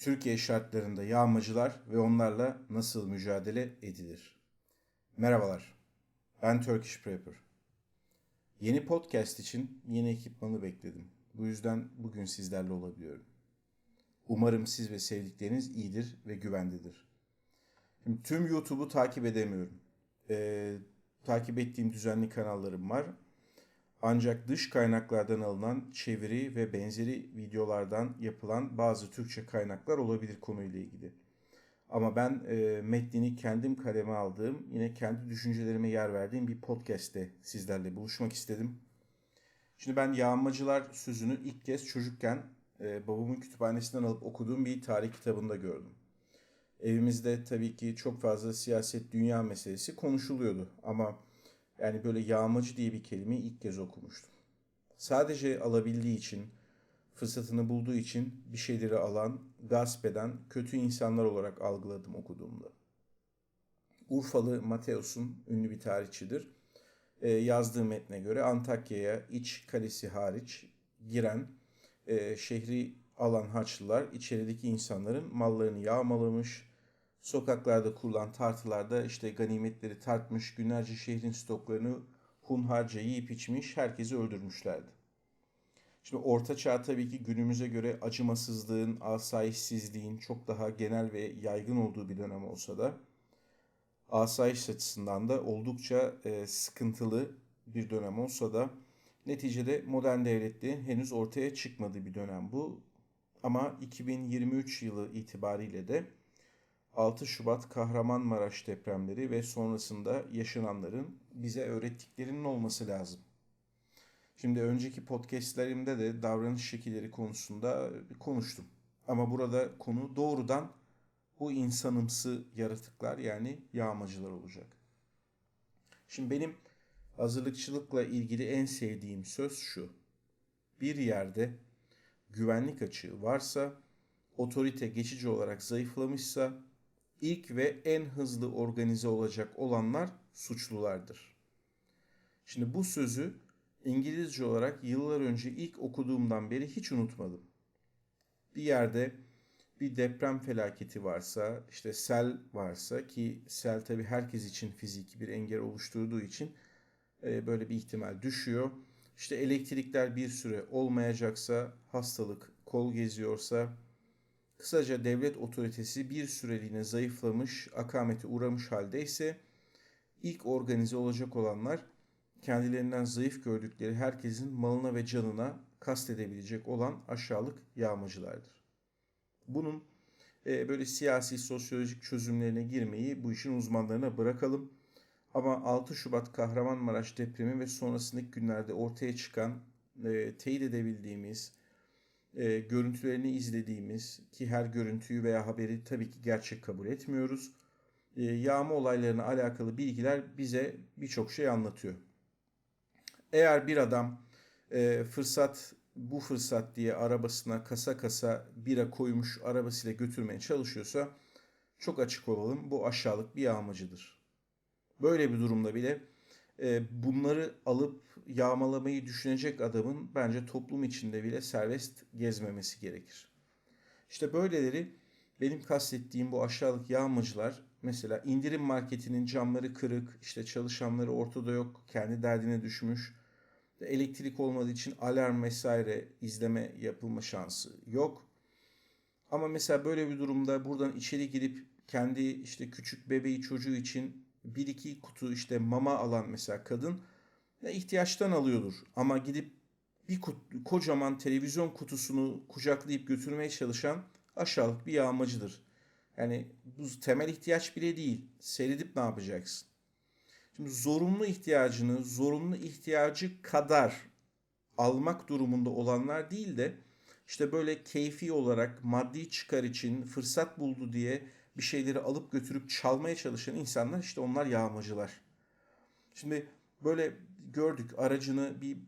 Türkiye şartlarında yağmacılar ve onlarla nasıl mücadele edilir? Merhabalar, ben Turkish Prepper. Yeni podcast için yeni ekipmanı bekledim. Bu yüzden bugün sizlerle olabiliyorum. Umarım siz ve sevdikleriniz iyidir ve güvendedir. Şimdi tüm YouTube'u takip edemiyorum. Ee, takip ettiğim düzenli kanallarım var ancak dış kaynaklardan alınan çeviri ve benzeri videolardan yapılan bazı Türkçe kaynaklar olabilir konuyla ilgili. Ama ben e, metnini kendim kaleme aldığım, yine kendi düşüncelerime yer verdiğim bir podcast'te sizlerle buluşmak istedim. Şimdi ben yağmacılar sözünü ilk kez çocukken e, babamın kütüphanesinden alıp okuduğum bir tarih kitabında gördüm. Evimizde tabii ki çok fazla siyaset dünya meselesi konuşuluyordu ama yani böyle yağmacı diye bir kelimeyi ilk kez okumuştum. Sadece alabildiği için, fırsatını bulduğu için bir şeyleri alan, gasp eden kötü insanlar olarak algıladım okuduğumda. Urfalı Mateos'un ünlü bir tarihçidir. E, yazdığı metne göre Antakya'ya iç kalesi hariç giren e, şehri alan Haçlılar içerideki insanların mallarını yağmalamış, Sokaklarda kurulan tartılarda işte ganimetleri tartmış, günlerce şehrin stoklarını hunharca yiyip içmiş, herkesi öldürmüşlerdi. Şimdi Orta Çağ tabii ki günümüze göre acımasızlığın, asayişsizliğin çok daha genel ve yaygın olduğu bir dönem olsa da asayiş açısından da oldukça e, sıkıntılı bir dönem olsa da neticede modern devletliğin henüz ortaya çıkmadığı bir dönem bu. Ama 2023 yılı itibariyle de 6 Şubat Kahramanmaraş depremleri ve sonrasında yaşananların bize öğrettiklerinin olması lazım. Şimdi önceki podcastlerimde de davranış şekilleri konusunda konuştum. Ama burada konu doğrudan bu insanımsı yaratıklar yani yağmacılar olacak. Şimdi benim hazırlıkçılıkla ilgili en sevdiğim söz şu. Bir yerde güvenlik açığı varsa, otorite geçici olarak zayıflamışsa ilk ve en hızlı organize olacak olanlar suçlulardır. Şimdi bu sözü İngilizce olarak yıllar önce ilk okuduğumdan beri hiç unutmadım. Bir yerde bir deprem felaketi varsa, işte sel varsa ki sel tabii herkes için fiziki bir engel oluşturduğu için e, böyle bir ihtimal düşüyor. İşte elektrikler bir süre olmayacaksa, hastalık kol geziyorsa, Kısaca devlet otoritesi bir süreliğine zayıflamış, akamete uğramış haldeyse ilk organize olacak olanlar kendilerinden zayıf gördükleri herkesin malına ve canına kastedebilecek olan aşağılık yağmacılardır. Bunun e, böyle siyasi, sosyolojik çözümlerine girmeyi bu işin uzmanlarına bırakalım. Ama 6 Şubat Kahramanmaraş depremi ve sonrasındaki günlerde ortaya çıkan e, teyit edebildiğimiz e, görüntülerini izlediğimiz ki her görüntüyü veya haberi tabii ki gerçek kabul etmiyoruz. E, yağma olaylarına alakalı bilgiler bize birçok şey anlatıyor. Eğer bir adam e, fırsat bu fırsat diye arabasına kasa kasa bira koymuş arabasıyla götürmeye çalışıyorsa çok açık olalım bu aşağılık bir yağmacıdır. Böyle bir durumda bile bunları alıp yağmalamayı düşünecek adamın bence toplum içinde bile serbest gezmemesi gerekir. İşte böyleleri benim kastettiğim bu aşağılık yağmacılar mesela indirim marketinin camları kırık, işte çalışanları ortada yok, kendi derdine düşmüş, elektrik olmadığı için alarm vesaire izleme yapılma şansı yok. Ama mesela böyle bir durumda buradan içeri girip kendi işte küçük bebeği çocuğu için bir iki kutu işte mama alan mesela kadın ihtiyaçtan alıyordur. Ama gidip bir kutu, kocaman televizyon kutusunu kucaklayıp götürmeye çalışan aşağılık bir yağmacıdır. Yani bu temel ihtiyaç bile değil. Seyredip ne yapacaksın? Şimdi zorunlu ihtiyacını zorunlu ihtiyacı kadar almak durumunda olanlar değil de işte böyle keyfi olarak maddi çıkar için fırsat buldu diye bir şeyleri alıp götürüp çalmaya çalışan insanlar işte onlar yağmacılar. Şimdi böyle gördük aracını bir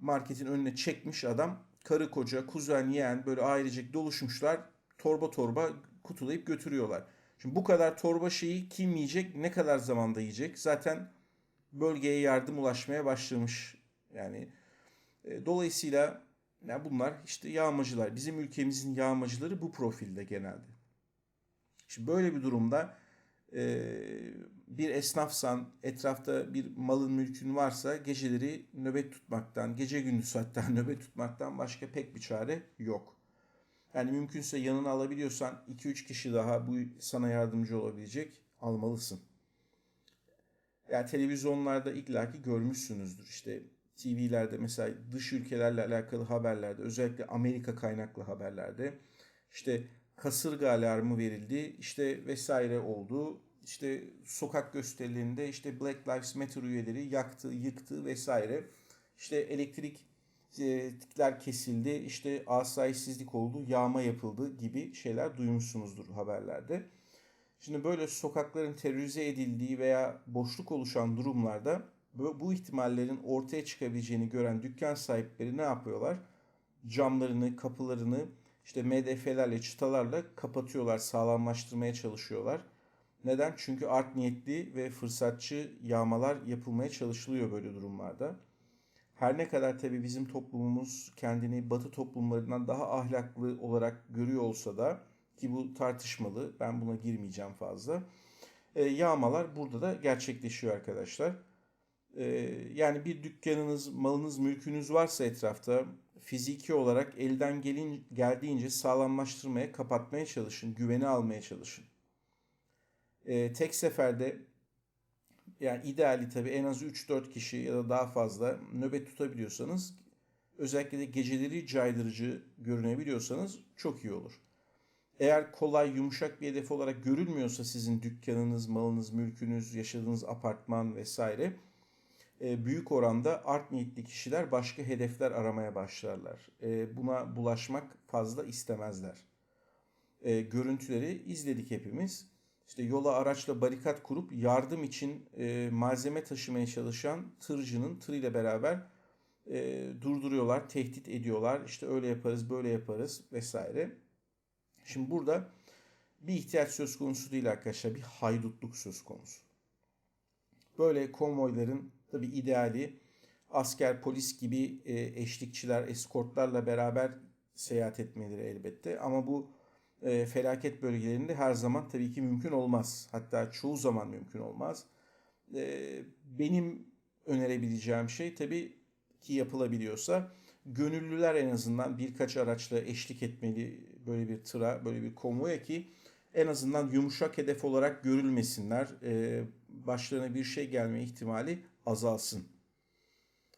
marketin önüne çekmiş adam karı koca kuzen yeğen böyle ailecek doluşmuşlar torba torba kutulayıp götürüyorlar. Şimdi bu kadar torba şeyi kim yiyecek ne kadar zamanda yiyecek zaten bölgeye yardım ulaşmaya başlamış yani e, dolayısıyla Yani bunlar işte yağmacılar. Bizim ülkemizin yağmacıları bu profilde genelde. Şimdi böyle bir durumda e, bir esnafsan, etrafta bir malın mülkün varsa geceleri nöbet tutmaktan, gece gündüz hatta nöbet tutmaktan başka pek bir çare yok. Yani mümkünse yanına alabiliyorsan 2-3 kişi daha bu sana yardımcı olabilecek almalısın. Yani televizyonlarda illaki görmüşsünüzdür. İşte TV'lerde mesela dış ülkelerle alakalı haberlerde özellikle Amerika kaynaklı haberlerde işte kasırga alarmı verildi işte vesaire oldu. İşte sokak gösterilerinde işte Black Lives Matter üyeleri yaktı, yıktı vesaire. İşte elektrikler kesildi, işte asayişsizlik oldu, yağma yapıldı gibi şeyler duymuşsunuzdur haberlerde. Şimdi böyle sokakların terörize edildiği veya boşluk oluşan durumlarda bu ihtimallerin ortaya çıkabileceğini gören dükkan sahipleri ne yapıyorlar? Camlarını, kapılarını işte MDF'lerle, çıtalarla kapatıyorlar, sağlamlaştırmaya çalışıyorlar. Neden? Çünkü art niyetli ve fırsatçı yağmalar yapılmaya çalışılıyor böyle durumlarda. Her ne kadar tabii bizim toplumumuz kendini batı toplumlarından daha ahlaklı olarak görüyor olsa da ki bu tartışmalı ben buna girmeyeceğim fazla. E, yağmalar burada da gerçekleşiyor arkadaşlar. E, yani bir dükkanınız, malınız, mülkünüz varsa etrafta fiziki olarak elden gelin, geldiğince sağlamlaştırmaya, kapatmaya çalışın, güveni almaya çalışın. E, tek seferde yani ideali tabii en az 3-4 kişi ya da daha fazla nöbet tutabiliyorsanız özellikle de geceleri caydırıcı görünebiliyorsanız çok iyi olur. Eğer kolay, yumuşak bir hedef olarak görülmüyorsa sizin dükkanınız, malınız, mülkünüz, yaşadığınız apartman vesaire büyük oranda art niyetli kişiler başka hedefler aramaya başlarlar. E, buna bulaşmak fazla istemezler. E, görüntüleri izledik hepimiz. İşte yola araçla barikat kurup yardım için malzeme taşımaya çalışan tırcının tırıyla beraber durduruyorlar, tehdit ediyorlar. İşte öyle yaparız, böyle yaparız vesaire. Şimdi burada bir ihtiyaç söz konusu değil arkadaşlar. Bir haydutluk söz konusu. Böyle konvoyların tabi ideali asker, polis gibi e, eşlikçiler, eskortlarla beraber seyahat etmeleri elbette. Ama bu e, felaket bölgelerinde her zaman tabii ki mümkün olmaz. Hatta çoğu zaman mümkün olmaz. E, benim önerebileceğim şey tabii ki yapılabiliyorsa gönüllüler en azından birkaç araçla eşlik etmeli böyle bir tıra, böyle bir konvoya ki en azından yumuşak hedef olarak görülmesinler. Başlarına bir şey gelme ihtimali azalsın.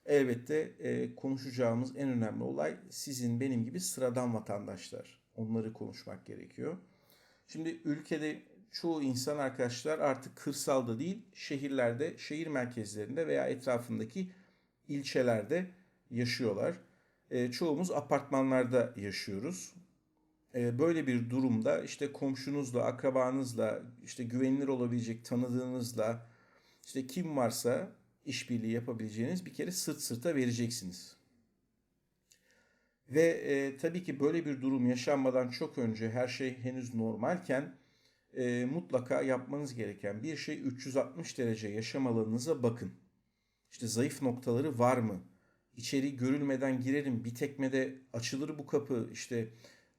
Elbette e, konuşacağımız en önemli olay sizin benim gibi sıradan vatandaşlar. Onları konuşmak gerekiyor. Şimdi ülkede çoğu insan arkadaşlar artık kırsalda değil şehirlerde, şehir merkezlerinde veya etrafındaki ilçelerde yaşıyorlar. E, çoğumuz apartmanlarda yaşıyoruz. E, böyle bir durumda işte komşunuzla, akrabanızla, işte güvenilir olabilecek tanıdığınızla, işte kim varsa işbirliği yapabileceğiniz bir kere sırt sırta vereceksiniz. Ve e, tabii ki böyle bir durum yaşanmadan çok önce her şey henüz normalken e, mutlaka yapmanız gereken bir şey 360 derece yaşam alanınıza bakın. İşte zayıf noktaları var mı? İçeri görülmeden girerim. Bir tekmede açılır bu kapı. İşte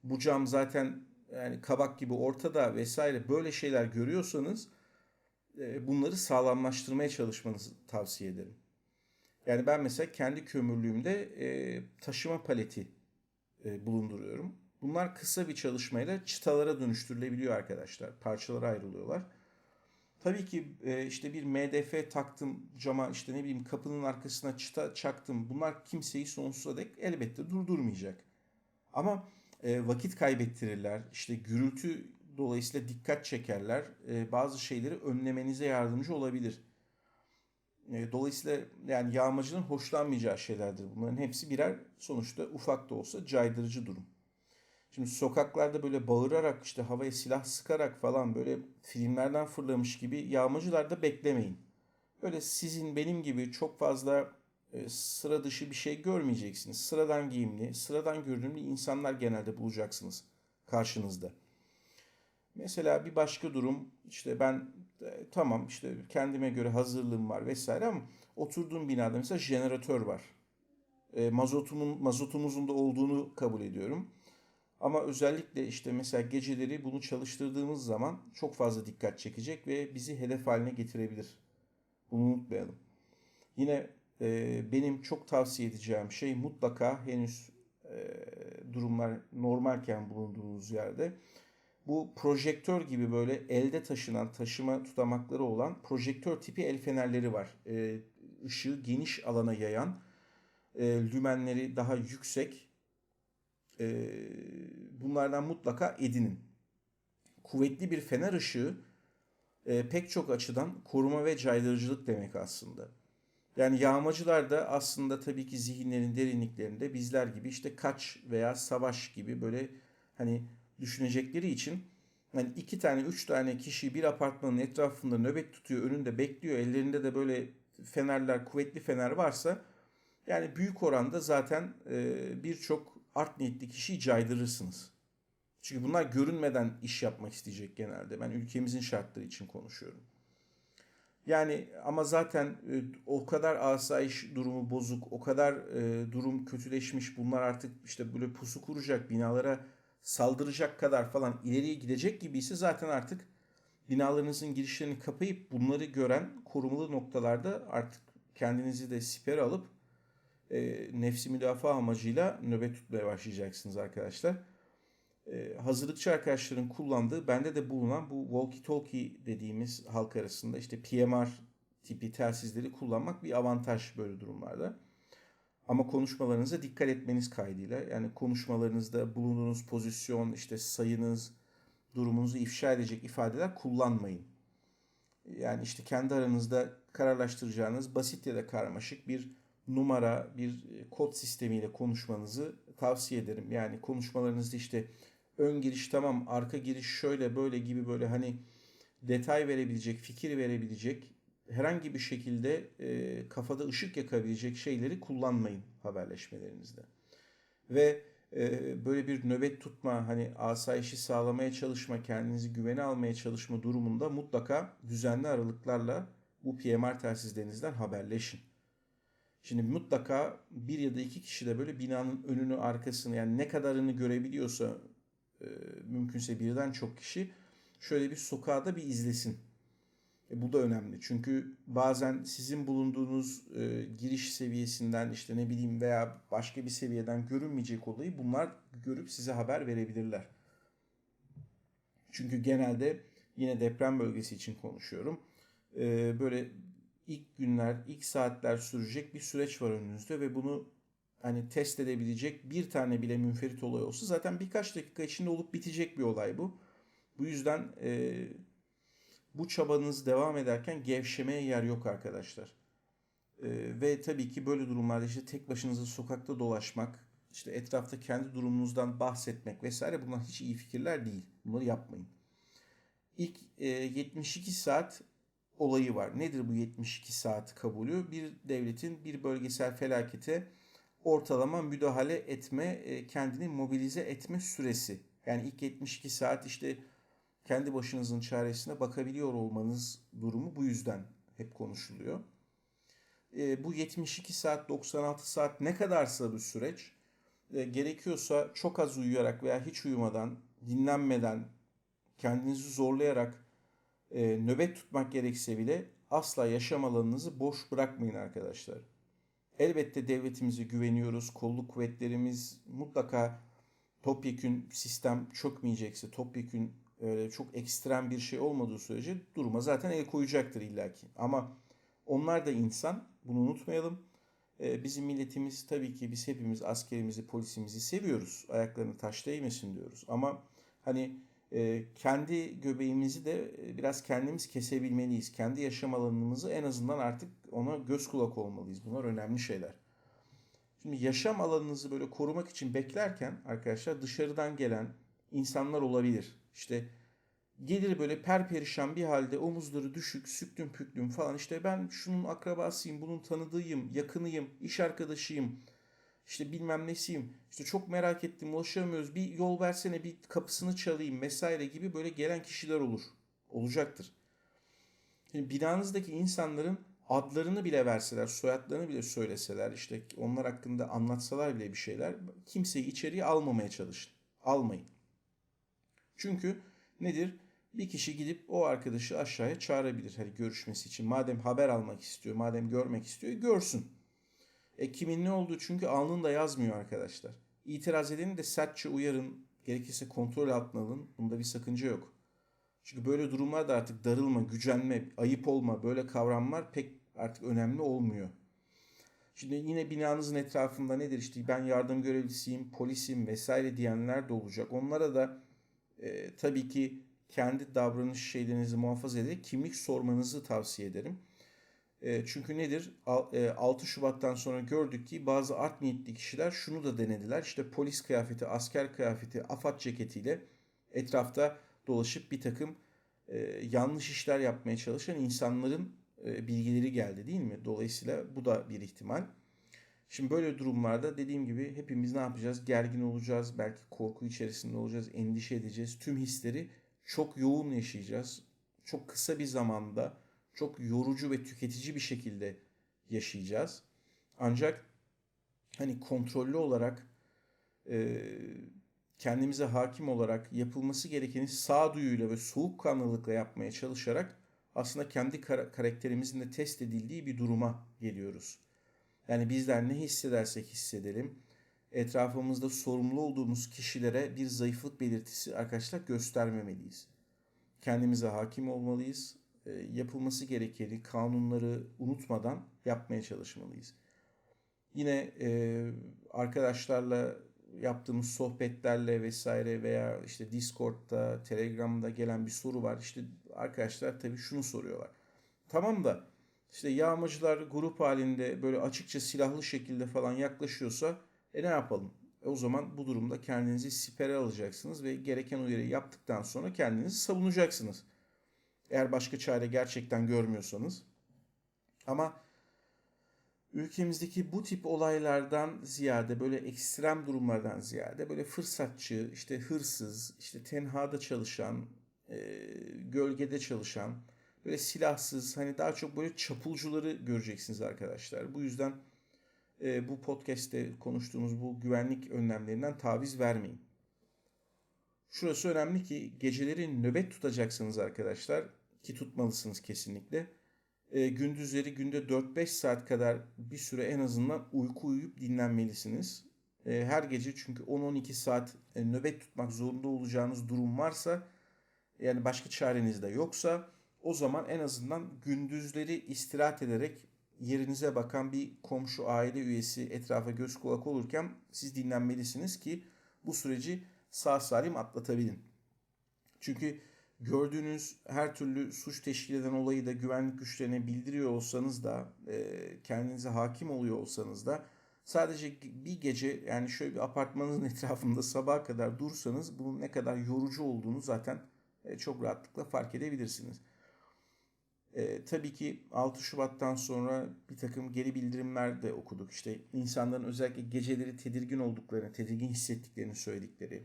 bu cam zaten yani kabak gibi ortada vesaire böyle şeyler görüyorsanız bunları sağlamlaştırmaya çalışmanızı tavsiye ederim. Yani ben mesela kendi kömürlüğümde e, taşıma paleti e, bulunduruyorum. Bunlar kısa bir çalışmayla çıtalara dönüştürülebiliyor arkadaşlar. Parçalara ayrılıyorlar. Tabii ki işte bir MDF taktım cama işte ne bileyim kapının arkasına çıta çaktım. Bunlar kimseyi sonsuza dek elbette durdurmayacak. Ama e, vakit kaybettirirler. İşte gürültü dolayısıyla dikkat çekerler. E, bazı şeyleri önlemenize yardımcı olabilir. E, dolayısıyla yani yağmacının hoşlanmayacağı şeylerdir. Bunların hepsi birer sonuçta ufak da olsa caydırıcı durum. Şimdi sokaklarda böyle bağırarak işte havaya silah sıkarak falan böyle filmlerden fırlamış gibi yağmacılar da beklemeyin. Böyle sizin benim gibi çok fazla e, sıra dışı bir şey görmeyeceksiniz. Sıradan giyimli, sıradan görünümlü insanlar genelde bulacaksınız karşınızda. Mesela bir başka durum işte ben e, tamam işte kendime göre hazırlığım var vesaire ama oturduğum binada mesela jeneratör var. E, mazotumun, mazotumuzun da olduğunu kabul ediyorum. Ama özellikle işte mesela geceleri bunu çalıştırdığımız zaman çok fazla dikkat çekecek ve bizi hedef haline getirebilir. Bunu unutmayalım. Yine e, benim çok tavsiye edeceğim şey mutlaka henüz e, durumlar normalken bulunduğunuz yerde bu projektör gibi böyle elde taşınan taşıma tutamakları olan projektör tipi el fenerleri var. E, ışığı geniş alana yayan e, lümenleri daha yüksek e, bunlardan mutlaka edinin. Kuvvetli bir fener ışığı e, pek çok açıdan koruma ve caydırıcılık demek aslında. Yani yağmacılar da aslında tabii ki zihinlerin derinliklerinde bizler gibi işte kaç veya savaş gibi böyle hani düşünecekleri için hani iki tane üç tane kişi bir apartmanın etrafında nöbet tutuyor önünde bekliyor ellerinde de böyle fenerler kuvvetli fener varsa yani büyük oranda zaten e, birçok art niyetli kişiyi caydırırsınız. Çünkü bunlar görünmeden iş yapmak isteyecek genelde. Ben ülkemizin şartları için konuşuyorum. Yani ama zaten e, o kadar asayiş durumu bozuk, o kadar e, durum kötüleşmiş. Bunlar artık işte böyle pusu kuracak, binalara saldıracak kadar falan ileriye gidecek gibiyse zaten artık binalarınızın girişlerini kapayıp bunları gören korumalı noktalarda artık kendinizi de siper alıp e, nefsi müdafaa amacıyla nöbet tutmaya başlayacaksınız arkadaşlar. E, hazırlıkçı arkadaşların kullandığı, bende de bulunan bu walkie-talkie dediğimiz halk arasında işte PMR tipi telsizleri kullanmak bir avantaj böyle durumlarda. Ama konuşmalarınıza dikkat etmeniz kaydıyla yani konuşmalarınızda bulunduğunuz pozisyon, işte sayınız, durumunuzu ifşa edecek ifadeler kullanmayın. Yani işte kendi aranızda kararlaştıracağınız basit ya da karmaşık bir numara, bir e, kod sistemiyle konuşmanızı tavsiye ederim. Yani konuşmalarınızda işte ön giriş tamam, arka giriş şöyle böyle gibi böyle hani detay verebilecek, fikir verebilecek, herhangi bir şekilde e, kafada ışık yakabilecek şeyleri kullanmayın haberleşmelerinizde. Ve e, böyle bir nöbet tutma, hani asayişi sağlamaya çalışma, kendinizi güvene almaya çalışma durumunda mutlaka düzenli aralıklarla bu PMR telsizlerinizden haberleşin. Şimdi mutlaka bir ya da iki kişi de böyle binanın önünü arkasını yani ne kadarını görebiliyorsa e, mümkünse birden çok kişi şöyle bir sokağa da bir izlesin. E, bu da önemli. Çünkü bazen sizin bulunduğunuz e, giriş seviyesinden işte ne bileyim veya başka bir seviyeden görünmeyecek olayı bunlar görüp size haber verebilirler. Çünkü genelde yine deprem bölgesi için konuşuyorum. E, böyle ilk günler, ilk saatler sürecek bir süreç var önünüzde ve bunu hani test edebilecek bir tane bile münferit olay olsa zaten birkaç dakika içinde olup bitecek bir olay bu. Bu yüzden e, bu çabanız devam ederken gevşemeye yer yok arkadaşlar. E, ve tabii ki böyle durumlarda işte tek başınıza sokakta dolaşmak, işte etrafta kendi durumunuzdan bahsetmek vesaire bunlar hiç iyi fikirler değil. Bunları yapmayın. İlk e, 72 saat olayı var. Nedir bu 72 saat kabulü? Bir devletin bir bölgesel felakete ortalama müdahale etme, e, kendini mobilize etme süresi. Yani ilk 72 saat işte kendi başınızın çaresine bakabiliyor olmanız durumu bu yüzden hep konuşuluyor. E, bu 72 saat, 96 saat ne kadarsa bu süreç e, gerekiyorsa çok az uyuyarak veya hiç uyumadan, dinlenmeden, kendinizi zorlayarak e, nöbet tutmak gerekse bile asla yaşam alanınızı boş bırakmayın arkadaşlar. Elbette devletimize güveniyoruz. Kolluk kuvvetlerimiz mutlaka topyekün sistem çökmeyecekse, topyekün öyle çok ekstrem bir şey olmadığı sürece duruma zaten el koyacaktır illaki. Ama onlar da insan. Bunu unutmayalım. Ee, bizim milletimiz tabii ki biz hepimiz askerimizi, polisimizi seviyoruz. Ayaklarını taş değmesin diyoruz. Ama hani ee, kendi göbeğimizi de e, biraz kendimiz kesebilmeliyiz. Kendi yaşam alanımızı en azından artık ona göz kulak olmalıyız. Bunlar önemli şeyler. Şimdi yaşam alanınızı böyle korumak için beklerken arkadaşlar dışarıdan gelen insanlar olabilir. İşte gelir böyle perperişan bir halde omuzları düşük, süklüm püklüm falan işte ben şunun akrabasıyım, bunun tanıdığıyım, yakınıyım, iş arkadaşıyım, işte bilmem nesiyim. İşte çok merak ettim ulaşamıyoruz. Bir yol versene bir kapısını çalayım vesaire gibi böyle gelen kişiler olur. Olacaktır. Şimdi binanızdaki insanların adlarını bile verseler, soyadlarını bile söyleseler, işte onlar hakkında anlatsalar bile bir şeyler, kimseyi içeriye almamaya çalışın. Almayın. Çünkü nedir? Bir kişi gidip o arkadaşı aşağıya çağırabilir hani görüşmesi için. Madem haber almak istiyor, madem görmek istiyor, görsün. E kimin ne olduğu çünkü alnında yazmıyor arkadaşlar. İtiraz edeni de sertçe uyarın, gerekirse kontrol altına alın. Bunda bir sakınca yok. Çünkü böyle durumlarda artık darılma, gücenme, ayıp olma böyle kavramlar pek artık önemli olmuyor. Şimdi yine binanızın etrafında nedir işte ben yardım görevlisiyim, polisim vesaire diyenler de olacak. Onlara da e, tabii ki kendi davranış şeylerinizi muhafaza ederek kimlik sormanızı tavsiye ederim. E, çünkü nedir? 6 e, Şubat'tan sonra gördük ki bazı art niyetli kişiler şunu da denediler. İşte polis kıyafeti, asker kıyafeti, afat ceketiyle etrafta dolaşıp bir takım e, yanlış işler yapmaya çalışan insanların e, bilgileri geldi değil mi? Dolayısıyla bu da bir ihtimal. Şimdi böyle durumlarda dediğim gibi hepimiz ne yapacağız? Gergin olacağız, belki korku içerisinde olacağız, endişe edeceğiz. Tüm hisleri çok yoğun yaşayacağız. Çok kısa bir zamanda çok yorucu ve tüketici bir şekilde yaşayacağız. Ancak hani kontrollü olarak e, kendimize hakim olarak yapılması gerekeni sağduyuyla ve soğukkanlılıkla yapmaya çalışarak aslında kendi kar- karakterimizin de test edildiği bir duruma geliyoruz. Yani bizler ne hissedersek hissedelim etrafımızda sorumlu olduğumuz kişilere bir zayıflık belirtisi arkadaşlar göstermemeliyiz. Kendimize hakim olmalıyız. E, yapılması gerekeni kanunları unutmadan yapmaya çalışmalıyız. Yine e, arkadaşlarla yaptığımız sohbetlerle vesaire veya işte Discord'da, Telegram'da gelen bir soru var. İşte arkadaşlar tabii şunu soruyorlar. Tamam da işte yağmacılar grup halinde böyle açıkça silahlı şekilde falan yaklaşıyorsa e ne yapalım? E o zaman bu durumda kendinizi sipere alacaksınız ve gereken uyarıyı yaptıktan sonra kendinizi savunacaksınız. Eğer başka çare gerçekten görmüyorsanız. Ama ülkemizdeki bu tip olaylardan ziyade böyle ekstrem durumlardan ziyade böyle fırsatçı, işte hırsız, işte tenhada çalışan, e, gölgede çalışan, böyle silahsız hani daha çok böyle çapulcuları göreceksiniz arkadaşlar. Bu yüzden e, bu podcast'te konuştuğumuz bu güvenlik önlemlerinden taviz vermeyin. Şurası önemli ki geceleri nöbet tutacaksınız arkadaşlar ki tutmalısınız kesinlikle. E, gündüzleri günde 4-5 saat kadar bir süre en azından uyku uyuyup dinlenmelisiniz. E, her gece çünkü 10-12 saat e, nöbet tutmak zorunda olacağınız durum varsa yani başka çareniz de yoksa o zaman en azından gündüzleri istirahat ederek yerinize bakan bir komşu aile üyesi etrafa göz kulak olurken siz dinlenmelisiniz ki bu süreci sağ salim atlatabilin. Çünkü gördüğünüz her türlü suç teşkil eden olayı da güvenlik güçlerine bildiriyor olsanız da e, kendinize hakim oluyor olsanız da sadece bir gece yani şöyle bir apartmanın etrafında sabaha kadar dursanız bunun ne kadar yorucu olduğunu zaten e, çok rahatlıkla fark edebilirsiniz. E, tabii ki 6 Şubat'tan sonra bir takım geri bildirimler de okuduk. İşte insanların özellikle geceleri tedirgin olduklarını, tedirgin hissettiklerini söyledikleri.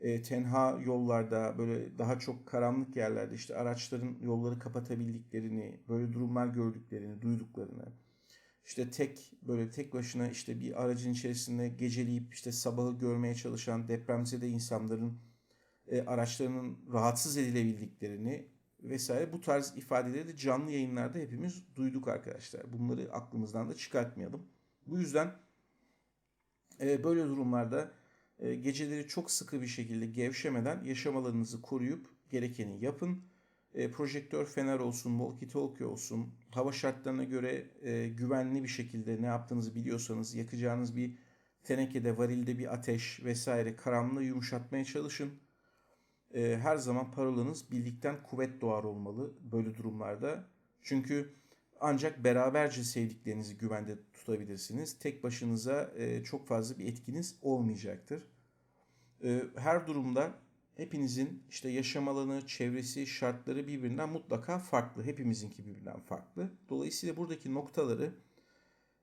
E, tenha yollarda böyle daha çok karanlık yerlerde işte araçların yolları kapatabildiklerini, böyle durumlar gördüklerini, duyduklarını. İşte tek böyle tek başına işte bir aracın içerisinde geceleyip işte sabahı görmeye çalışan depremzede insanların e, araçlarının rahatsız edilebildiklerini vesaire bu tarz ifadeleri de canlı yayınlarda hepimiz duyduk arkadaşlar. Bunları aklımızdan da çıkartmayalım. Bu yüzden e, böyle durumlarda e, geceleri çok sıkı bir şekilde gevşemeden yaşam alanınızı koruyup gerekeni yapın. E, projektör fener olsun, walkie talkie olsun, hava şartlarına göre e, güvenli bir şekilde ne yaptığınızı biliyorsanız yakacağınız bir tenekede, varilde bir ateş vesaire karanlığı yumuşatmaya çalışın e, her zaman parolanız birlikten kuvvet doğar olmalı böyle durumlarda. Çünkü ancak beraberce sevdiklerinizi güvende tutabilirsiniz. Tek başınıza e, çok fazla bir etkiniz olmayacaktır. E, her durumda hepinizin işte yaşam alanı, çevresi, şartları birbirinden mutlaka farklı. Hepimizinki birbirinden farklı. Dolayısıyla buradaki noktaları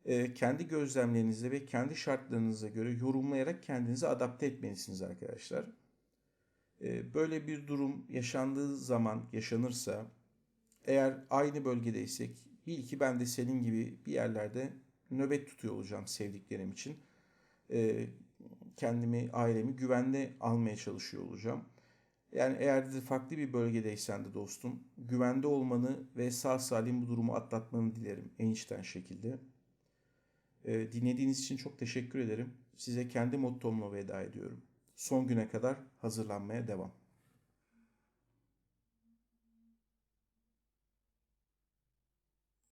e, kendi gözlemlerinize ve kendi şartlarınıza göre yorumlayarak kendinizi adapte etmelisiniz arkadaşlar. Ee, böyle bir durum yaşandığı zaman yaşanırsa eğer aynı bölgedeysek bil ki ben de senin gibi bir yerlerde nöbet tutuyor olacağım sevdiklerim için. Ee, kendimi, ailemi güvende almaya çalışıyor olacağım. Yani eğer de farklı bir bölgedeysen de dostum, güvende olmanı ve sağ salim bu durumu atlatmanı dilerim en içten şekilde. Ee, dinlediğiniz için çok teşekkür ederim. Size kendi mottomla veda ediyorum. Son güne kadar hazırlanmaya devam.